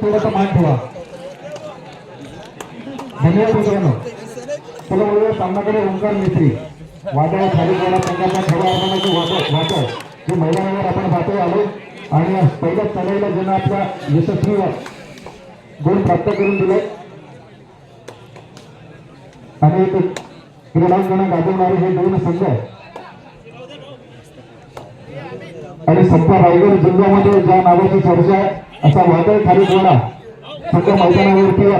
थोडस मान ठेवा. धन्यवाद मित्रांनो. चला बघूया सामनाकडे ओंकार मित्री. वादळ खाली गोळा संघाचा खऱ्या अर्थाने वाटत वादळ हे मैदानावर आपण पाहतो आलो. आणि पहिल्या चढाईला ज्यांना आपला यशस्वी गुण प्राप्त करून दिले. आणि एक क्रीडांगण गाजवणारे हे दोन संघ आणि सध्या रायगड जिल्ह्यामध्ये ज्या नावाची चर्चा आहे असा वादळ खाली गोळा संघ मैदानावरती या.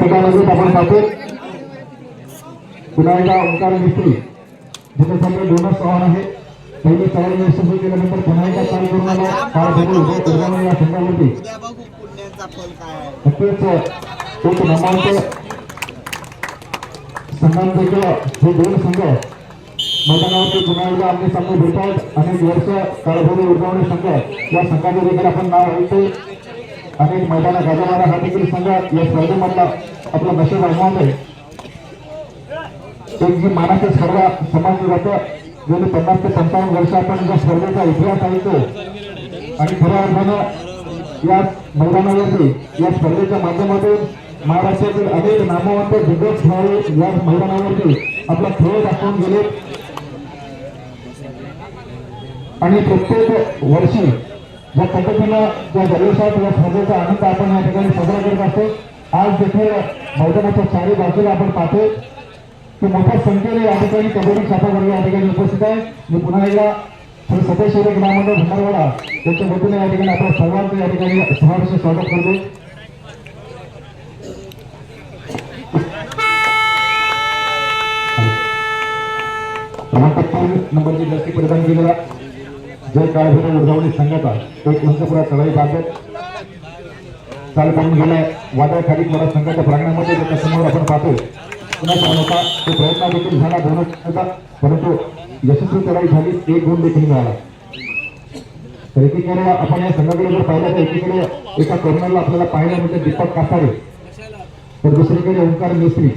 ठिकाणावर आपण पाहतो. पुन्हा एकदा ओंकार मिस्त्री. जिथे समजा दोनच आव्हान आहे. पहिली चढाई यशस्वी केल्यानंतर पुन्हा एकदा चालू करून आला. काळ बदल उभे करण्यामुळे या संघावरती. नक्कीच एक नामांक संघांपैकी हे दोन संघ मैदानावरती पुन्हा एकदा आमने सामने भेटतात. अनेक वर्ष काळभोरी उजवणे संघ. या संघाचे देखील आपण नाव ऐकतो अनेक मैदानात गाजवणारा हा देखील संघ या स्पर्धेमधला आपलं नशीब आव्हान आहे. एक जी मानाचा स्पर्धा समजलं जातं गेली पन्नास ते पंचावन्न वर्ष आपण ज्या स्पर्धेचा इतिहास ऐकतो आणि खऱ्या अर्थानं या मैदानावरती या स्पर्धेच्या माध्यमातून महाराष्ट्रातील अनेक नामवंत दिग्गज खेळाडू या मैदानावरती आपला खेळ दाखवून गेले. आणि प्रत्येक वर्षी ज्या पद्धतीनं ज्या जल्लोषात या स्पर्धेचा आनंद आपण या ठिकाणी साजरा करत असतो आज देखील मैदानाच्या चारी बाजूला आपण पाहतो की मोठ्या संख्येने या ठिकाणी कबड्डी छापावर्ग या ठिकाणी उपस्थित आहे. मी पुन्हा एकदा श्री सतेश्वरी ग्रामंडळ भंडारवाडा त्यांच्या वतीने या ठिकाणी आपल्या सर्वांचं या ठिकाणी सहर्ष स्वागत करतो नंबरची जास्ती प्रदान केलेला जय काळभैरव उडगावणी संघाचा एक उंचपुरा चढाई बाबत चाल करून गेलाय वादळ खाली मला संघाच्या प्रांगणामध्ये त्याच्यासमोर आपण पाहतो पुन्हा होता. तो प्रयत्न देखील झाला. दोनच होता. परंतु यशस्वी चढाई झाली. एक गुण देखील मिळाला. तर एकीकडे आपण या संघाकडे जर पाहिलं तर एकीकडे एका कर्नलला आपल्याला पाहायला म्हणजे दीपक कासारे. तर दुसरीकडे ओंकार मिस्त्री.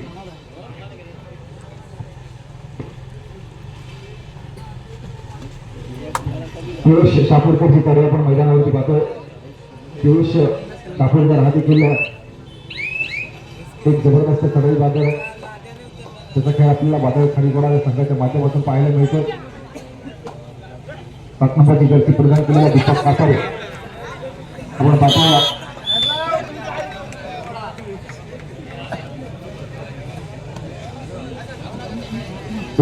पियुष शापूरकरची तरी आपण मैदानावरती पाहतो. पियुष शापूरकर हा देखील एक जबरदस्त चढाई बाजार त्याचा खेळ आपल्याला वादळ खाली गोडा संघाच्या माध्यमातून पाहायला मिळतो. सात नंबरची जर्सी प्रदान केलेला दीपक कासारे. आपण पाहतो.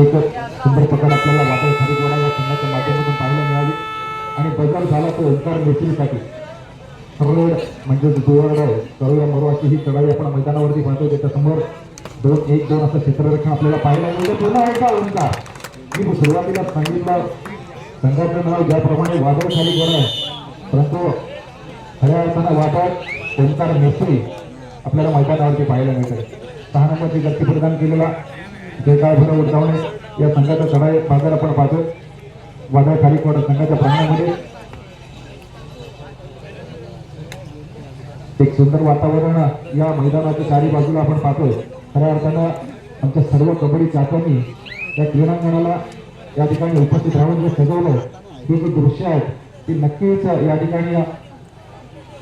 एक सुंदर प्रकार आपल्याला वादळ खाली गोडा या संघाच्या माध्यमातून पाहायला मिळाली. आणि बदल झाला तो ओंकार मेस्त्रीसाठी सरळ म्हणजे जोरड करूया मरवाची ही चढाई आपण मैदानावरती पाहतो त्याच्यासमोर दोन एक दोन असं क्षेत्ररक्षण आपल्याला पाहायला मिळतं पुन्हा एकदा ओंकार. मी सुरुवातीला सांगितलं संघाचं नाव ज्याप्रमाणे वादळ खाली गोडा परंतु खऱ्या अर्थानं वादळ ओंकार मेस्त्री आपल्याला मैदानावरती पाहायला मिळतं सहा नंबरची गती प्रदान केलेला जयकाळ उडकावणे या संघाचा सडा बाजार आपण पाहतो वादळ खाली कोड संघाच्या प्रांगणामध्ये एक सुंदर वातावरण या मैदानाच्या चारी बाजूला आपण पाहतोय. खऱ्या अर्थानं आमच्या सर्व कबड्डी चाकांनी या क्रीडांगणाला या ठिकाणी उपस्थित राहून जे सजवलं हे जे दृश्य आहेत ती नक्कीच या ठिकाणी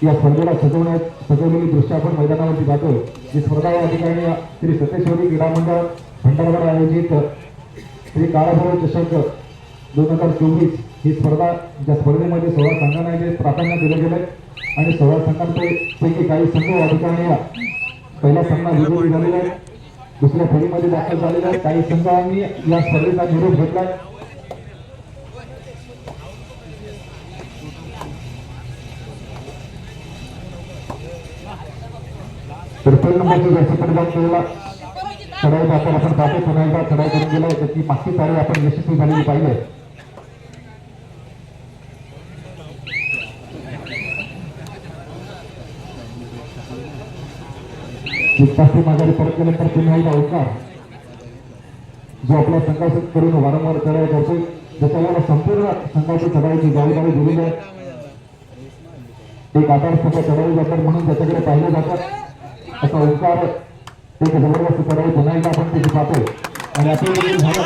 या स्पर्धेला सजवण्यात सजवलेली दृश्य आपण मैदानावरती जातोय ही स्पर्धा या ठिकाणी श्री सतेश्वरी क्रीडा मंडळ भंडारवाडा आयोजित श्री काळाभैरव चषक दोन हजार चोवीस ही स्पर्धा ज्या स्पर्धेमध्ये सोळा संघांना जे प्राधान्य दिलं गेलं आणि सोळा संघांपैकी काही संघ या ठिकाणी पहिला सामना विजयी झालेला आहे. दुसऱ्या फेरीमध्ये दाखल झालेला आहे. काही संघांनी या स्पर्धेचा निरोप घेतलाय तर पहिला नंबरची जास्त प्रदान केलेला चढाई आपण आपण जातो पुन्हा एकदा चढाई करून गेलो गेला त्याची मागची तारीख आपण यशस्वी झालेली पाहिजे विकासची माघारी परत केल्यानंतर पुन्हा एकदा ओंकार जो आपला संघास करून वारंवार चढाई करतो ज्याच्यावर संपूर्ण संघाची चढाईची जबाबदारी दिली आहे. एक आधारस्तंभ चढाई जातात म्हणून त्याच्याकडे पाहिलं जातात असा ओंकार एक जबरदस्त चढाई पुन्हा एकदा आपण तिथे पाहतो आणि असं देखील झालं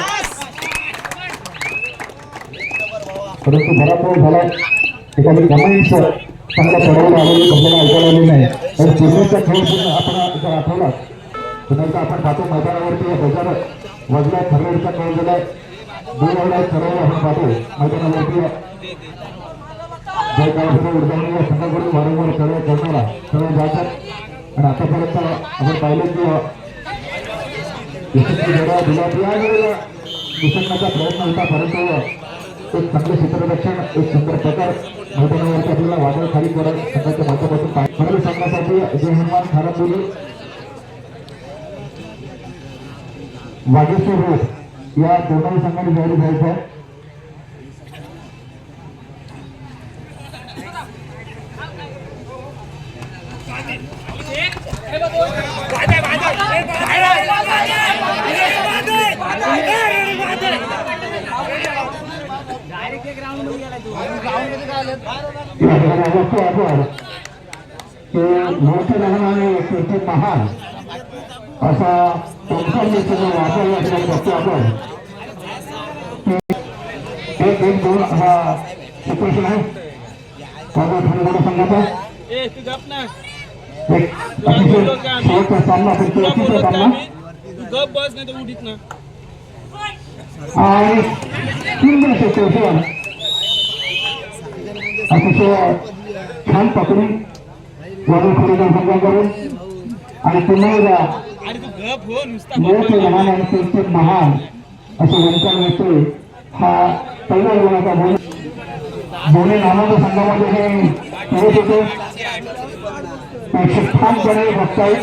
परंतु बराच वेळ झाला एखादी कमेंट्स चांगल्या चढायला आलेली आपल्याला ऐकायला आली नाही तर पूर्वीचा खेळ पूर्ण आपण जर आठवला तर आपण पाहतो मैदानावरती हजार वाजला ठरलेचा खेळ झाला दोन वेळा चढायला आपण पाहतो मैदानावरती जय काळापुढे उडदावणी संघाकडून वारंवार चढाई करणारा जातात आणि आतापर्यंत आपण पाहिलं की यशस्वी लढा दिला या वेळेला निसर्गाचा प्रयत्न होता परंतु एक चांगलं क्षेत्ररक्षण एक सुंदर प्रकार मैदानावरती आपल्याला वादळ खाली करत संघाच्या माध्यमातून पाहिजे संघासाठी जय हनुमान खारंबोली वागेश्वर रोड या दोनही संघाने जाहीर जायचं आहे. ते मोठे लहान महान असा ओंकार मित्राचा वापर या ठिकाणी बघतो आपण ते एक एक दोन हा सिच्युएशन आहे माझा खानगड संघाचा ए तू गप ना एक अतिशय शेवटचा सामना पण तो अतिशय सामना तू गप बस नाही तर उठीत ना आणि सुंदर सिच्युएशन अतिशय छान पकडून वरून खरेदी करून आणि पुन्हा एकदा मोठे लहान आणि त्यांचे महान असे ओंकार मिळते हा पहिला रुग्णाचा बोल बोले नामाच्या संघामध्ये हे करत होते. पेक्षा ठामपणे बघतायत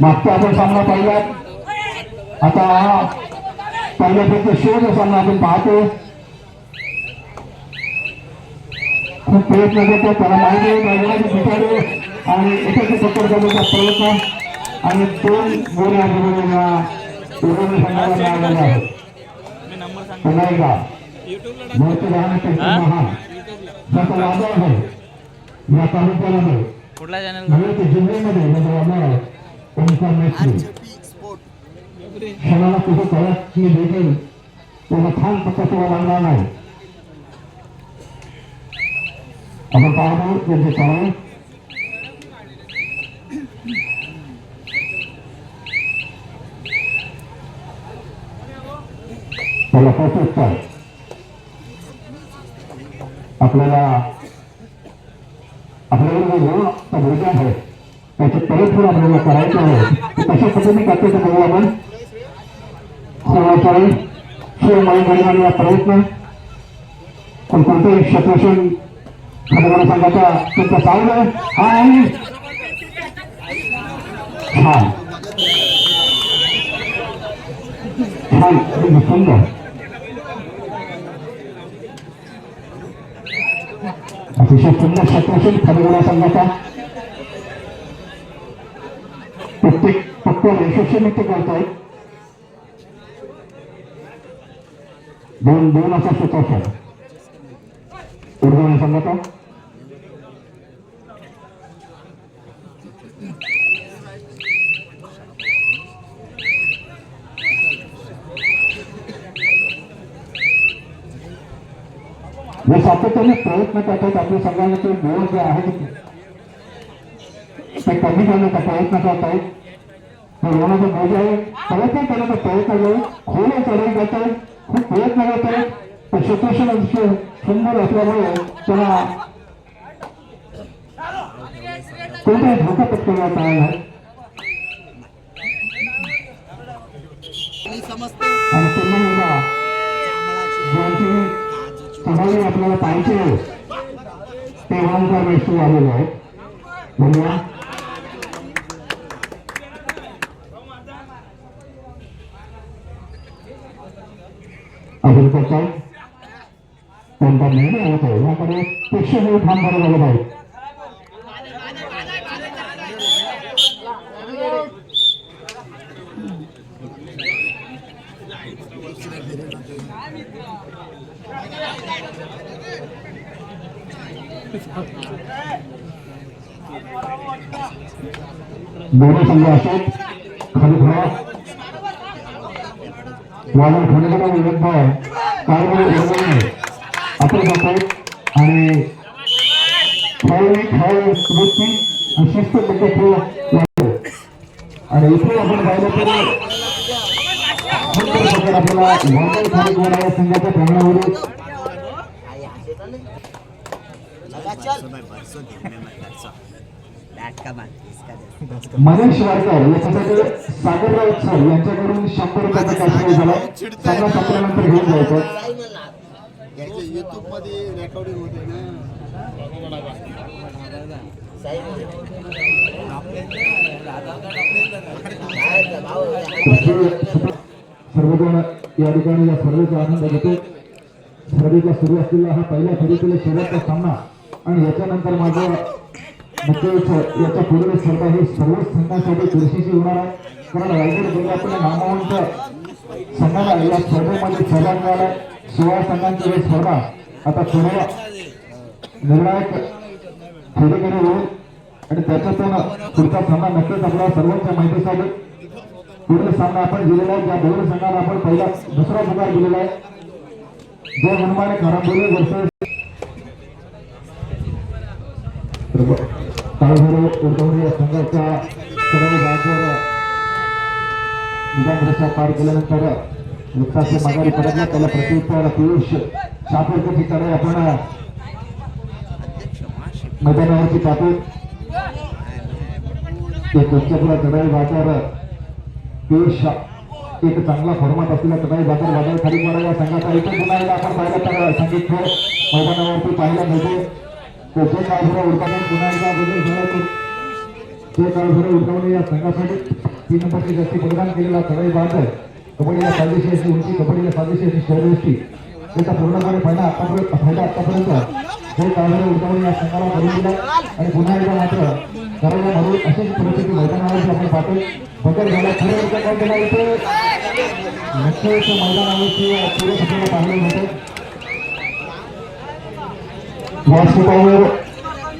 मागचा आपण सामना पाहिला. आता हा पहिल्यापैकी शेवटचा सामना आपण पाहतो खूप प्रयत्न करतो. त्याला पिछाडी आणि एकाची पकड करण्याचा प्रयत्न. आणि दोन गोळे आजूबाजूला या उर्वरित संघाला मिळालेले आहेत मी नंबर सांग पुन्हा एकदा. युट्यूबला मोठे लहान त्यांचे महान. त्याचा वादळ आहे. या तालुक्यामध्ये. ते जिल्ह्यामध्ये म्हणजे मेत्री क्षणाला कुठे कळत मी छान लागणार नाही. आपण पाहतो त्यांचे कारण त्याला आपल्याला आपल्याला जे गुण आहे त्याची परतफेड आपल्याला करायचं आहे कशा पद्धतीने करते ते बघू आपण सेवाचाळीस शिवमाई गरिबांनी प्रयत्न पण कोणतेही क्षेत्रक्षण संघाचा तुमचा चांगलं आणि छान. छान. एकदम सुंदर अतिशय सुंदर क्षेत्रक्षण खडगड संघाचा प्रत्येक फक्त यशस्वी ते करतायत दोन दोन असा सूत्राक्षर जे सातत्याने प्रयत्न करतात आपल्या संघाचे गोल जे आहेत ते कमी करण्याचा प्रयत्न करत आहेत रोवण्याचा बोज आहे प्रयत्न करण्याचा प्रयत्न आहे खोल चढाई करत आहेत खूप प्रयत्न करत आहेत पण सिच्युएशन अतिशय सुंदर असल्यामुळे त्यांना कोणताही धोका पत्करण्यात आला नाही आणि समजते आणि पुन्हा एकदा जांभळाची ज्यांची काजूची चढाई आपल्याला पाहिजे ते ओंकार वस्तू आलेले आहेत धन्यवाद अजून करताय कोणता निर्णय होत आहे याकडे प्रेक्षणीय ठाम बरोबर पाहिजे दोन्ही संघ असतात खाली थोडा वादळ खंडगडा विरुद्ध कारवाई आपण जातो आणि खेळावी खेळ वृत्ती आणि शिस्त म्हणजे खेळ आणि इथे आपण पाहिलं तर आपल्याला वादळ खाली या संघाच्या मनीष वाडकर याच्यासाठी सागरराव सर यांच्याकडून शंभर रुपयाचा कॅश झाला. सगळ्या सत्रानंतर घेऊन जायचं. युट्यूबमध्ये रेकॉर्डिंग होते ना. सर्वजण या ठिकाणी या स्पर्धेचा आनंद घेतो. स्पर्धेचा सुरू असलेला हा पहिल्या फेरीतील शेवटचा सामना. आणि याच्यानंतर माझा मुख्य याच्या पुढील स्पर्धा ही सर्व संघांसाठी चुरशीची होणार आहे. कारण रायगड जिल्ह्यातील नामवंत संघाला या स्पर्धेमध्ये सहभाग मिळाला. सोळा संघांची ही स्पर्धा आता थोड्या निर्णायक फेरीकडे होईल. आणि त्याच्यातून पुढचा सामना नक्कीच आपला सर्वांच्या माहितीसाठी पुढील सामना आपण दिलेला आहे. ज्या दोन संघाला आपण पहिला दुसरा पुकार दिलेला आहे. जय हनुमान खराबोली वर्ष काळभैरव उर्दवणी या संघाच्या सगळ्या राज्यावर निजाम पार केल्यानंतर वृत्ताचे माघारी परतला त्याला प्रत्युत्तर पियुष शापेच्या ठिकाणी आपण मैदानावरती पाहतो उच्चपुरा चढाई बाजार. पियुष एक चांगला फॉर्मात असलेला चढाई बाजार बाजार खाली पडा या संघाचा एकच एकदा आपण पाहिलं तर संगीत मैदानावरती पाहायला मिळते. तो जे काळभरा उडकावणे पुन्हा एकदा बदल तो काळभरा उडकावणे या संघासाठी तीन नंबरची जास्ती बलिदान केलेला चढाई बाजार. कबड्डीला साजेशी अशी उंची कबड्डीला साजेशी अशी शहरदृष्टी त्याचा पूर्णपणे फायदा आतापर्यंत फायदा आतापर्यंत हे काळभरा उडकावणे या संघाला करून दिला आणि पुन्हा एकदा मात्र करायला म्हणून अशीच परिस्थिती मैदानावरती आपण पाहतो बदल झाला खरं एकदा काय केला इथे? नक्कीच मैदानावरती पूर्ण सगळ्याला पाहिलं होतं व्यासपीठावर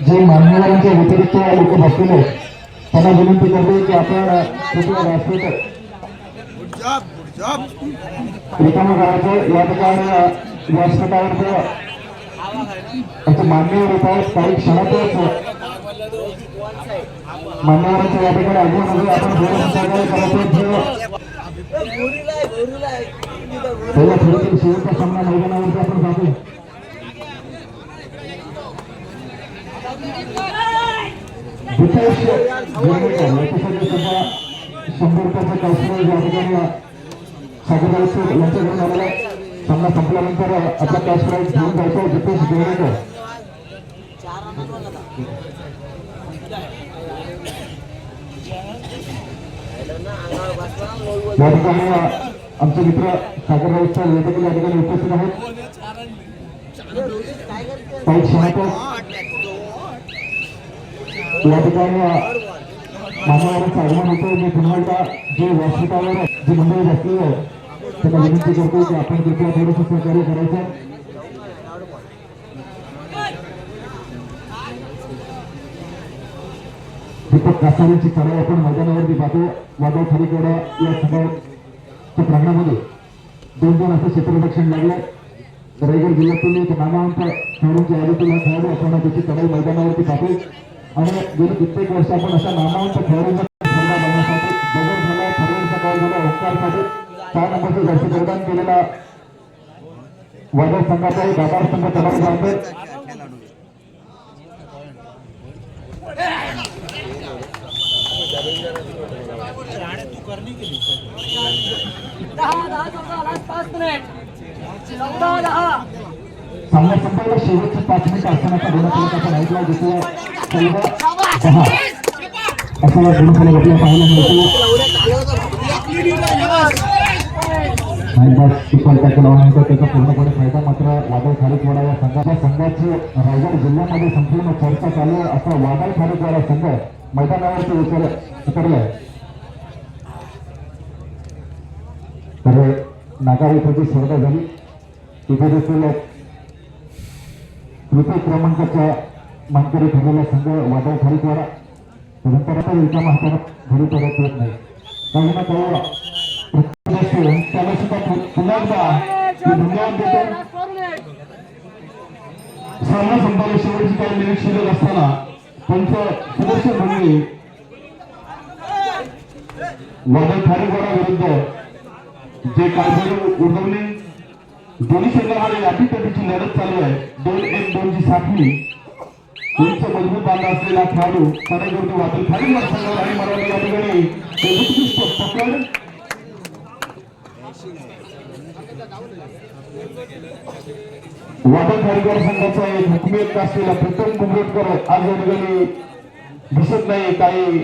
जे मान्यवरांच्या व्यतिरिक्त लोक बसलेले त्यांना विनंती करते की आपण व्यासपीठ गुड जॉब रिकामं करायचं या ठिकाणी व्यासपीठावर त्याचे मान्यवर काही क्षणातच मान्यवरांच्या या ठिकाणी म्हणजे आपण करायचं पहिल्या शेवटचा सामना मैदानावरती आपण पाहतो. हितेश शंभर रुपयाचा कौशल्य या ठिकाणी सागरराव सर यांच्याकडून आलेला आहे. सामना संपल्यानंतर आपला कॅश प्राईज घेऊन जायचा जितेश गोरेकर या ठिकाणी आमचे मित्र सागरराव सर या ठिकाणी या ठिकाणी उपस्थित आहेत काही क्षणातच या ठिकाणी मान्यवरांचं आगमन होतं मी पुन्हा एकदा जे व्यासपीठावर जी मंडळी बसली आहे त्यांना विनंती करतो की आपण कृपया थोडंसं सहकार्य करायचं. दीपक कासारींची चढाई आपण मैदानावरती पाहतो. वादळ खरीकडा या सगळ्या प्रांगणामध्ये दोन दोन असं क्षेत्ररक्षण लागले. रायगड जिल्ह्यातील एक खेळाडूंच्या यादीतील हा खेळाडू आपण त्याची चढाई मैदानावरती पाहतो. आणि गेली कित्येक वर्ष आपण अशा नामांत खेळाडूंचा स्पर्धा बघण्यासाठी बदल झाला ठरवण्याचा काळ झाला ओंकारसाठी चार नंबरचं जास्त प्रदान केलेला वादळ संघाचा एक संघ चढाई जातो दहा दहा चौदा पाच मिनिट. चौदा दहा. सामना संपला शेवटचे पाच मिनिट असतानाचा गुणफलक आपण ऐकला जिथे चौदा दहा. असा गुणफलक आपल्याला पाहायला मिळतो नाईकबाग सुपर टॅकल त्याचा पूर्णपणे फायदा मात्र वादळ खारीकवाडा या संघाच्या संघाची रायगड जिल्ह्यामध्ये संपूर्ण चर्चा चालू आहे. असा वादळ खारीकवाडा संघ मैदानावरती उतर उतरलाय तर नागाव इथं जी स्पर्धा झाली तिथे देखील तृतीय क्रमांकाच्या मानकरी ठरलेला संघ वादळ खारीकवाडा नंतर आता रिकामा हाताने घरी परत येत नाही. काही ना काही प्रत्येक त्याला सुद्धा पुन्हा एकदा धन्यवाद देतो. सामना शेवटची काही मिनिट असताना पंच सुदर्शन म्हणजे वादळ खारेगोडा विरुद्ध जे कारभार उडवले दोन्ही संघामध्ये अटीतटीची लढत चालू आहे. दोन एक दोनची साखळी. उंच मजबूत बांधा असलेला खेळाडू कडेगोरती वाटून खाली संघावर आणि मराठी या ठिकाणी. उत्कृष्ट पकड. वादळ खारेगोडा संघाचा एक हुकमेत असलेला प्रथम कुंभोटकर आज या ठिकाणी दिसत नाही. काही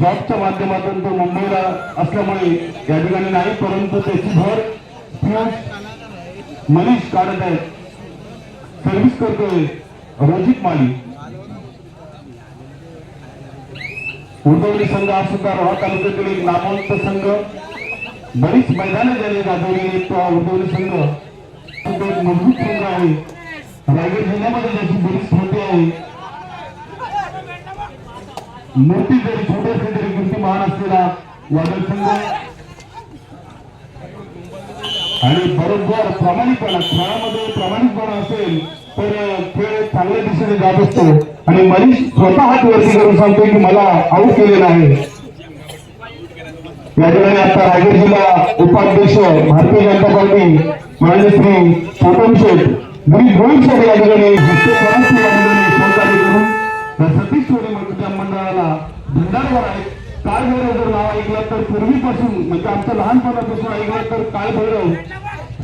जॉबच्या माध्यमातून तो मुंबईला असल्यामुळे या ठिकाणी नाही परंतु त्याची भर. मनीष काढत आहेत सर्व्हिस करतोय रोजित माली. उर्दवली संघ हा सुद्धा रोहा तालुक्यातील एक नामवंत संघ. बरीच मैदाने ज्याने गाजवलेली तो हा उर्दवली संघ. सुद्धा एक मजबूत संघ आहे. रायगड जिल्ह्यामध्ये त्याची बरीच मोठी आहे. मूर्ती जरी छोटी असली तरी कीर्ती महान असलेला वादळ संघ. आणि जर प्रामाणिकपणा खेळामध्ये प्रामाणिकपणा असेल तर खेळ चांगल्या दिशेने जात असतो. आणि मनीष स्वतः हात वरती करून सांगतो की मला आऊट केलेला आहे. या ठिकाणी आता रायगड जिल्हा उपाध्यक्ष भारतीय जनता पार्टी माननीय श्री छोटम शेठ गुरी गोविंद शेठ या ठिकाणी जिथे सतीश सोनी मंडळाला भंडारवर आहे. काळ भैरव जर नाव ऐकलं तर पूर्वीपासून म्हणजे आमच्या लहानपणापासून ऐकलं तर काळ भैरव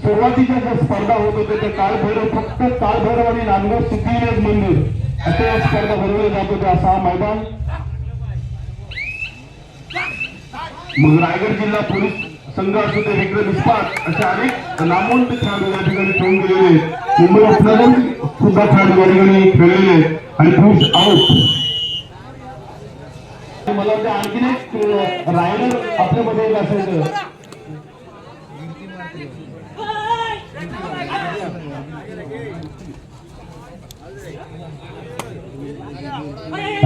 सुरुवातीच्या ज्या स्पर्धा होत होत्या त्या काळभैरव फक्त काळभैरव आणि नांदगाव सिद्धिविनायक मंदिर अशा या स्पर्धा भरवल्या जात होत्या. असा हा मैदान. मग रायगड जिल्हा पोलीस संघ असू ते विक्रम इस्पात असे अनेक नामवंत खेळाडू या ठिकाणी खेळून गेलेले आहेत. मुंबई उपनगर सुद्धा खेळाडू या ठिकाणी खेळलेले आहेत. आणि पुरुष आउट. मला वाटतं आणखीन एक रायडर आपल्यामध्ये एक असायचं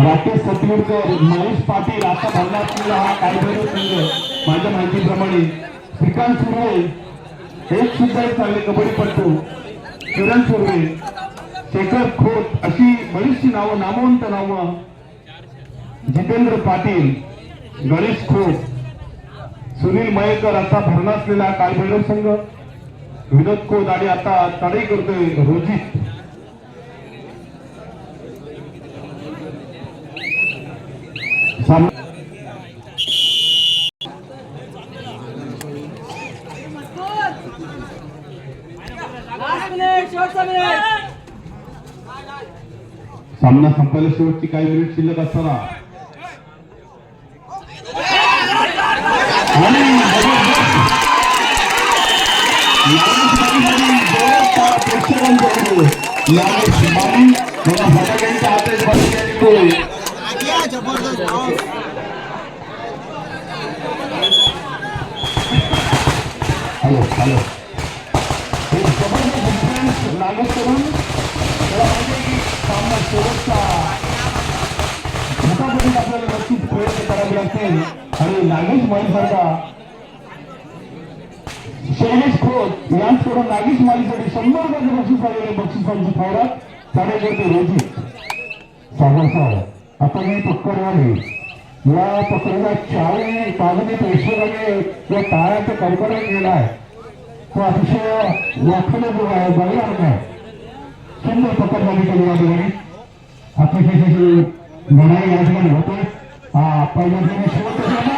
राकेश सतलूरकर महेश पाटील आता भरला हा कार्यक्रम संघ माझ्या माहितीप्रमाणे श्रीकांत सुर्वे एक सुद्धा एक चांगले कबड्डीपटू किरण सुर्वे शेखर खोत अशी बरीचशी नावं नामवंत नावं जितेंद्र पाटील गणेश खोत सुनील मयेकर आता भरणा असलेला कालभैरव संघ. विनोद खोत आणि आता तडई करतोय रोजित साम- लास्ट मिनिट शेवटचा मिनिट सामना संपायला शेवटची काही मिनिट शिल्लक असताना. प्रेक्षकांच्या यावेळेस मामी मला फटाक्यांच्या हातात फटाक्यांनी तो आज्ञा जबरदस्त धाव. हॅलो हॅलो एक जबरदस्त डिफरन्स लागत करून त्याला माहिती आहे की सामना शेवटचा झटापटीत आपल्याला नक्कीच प्रयत्न करावे लागतील आणि नागेश माळीसारखा शैलेश खोत यांच्याकडून नागेश माळीसाठी शंभर रुपयाचे बक्षिसांची खैरात साडेकर रोजी. सागर साहेब आता मी पक्करवाले या पकडाला चारही कागदी प्रेक्षकाने या टाळ्याचा कडकडा गेला आहे. तो अतिशय वाखले जो आहे बघणार नाही सुंदर पकड झाली केली या ठिकाणी अतिशय लढाई या ठिकाणी होते. हा पहिल्या दिवशी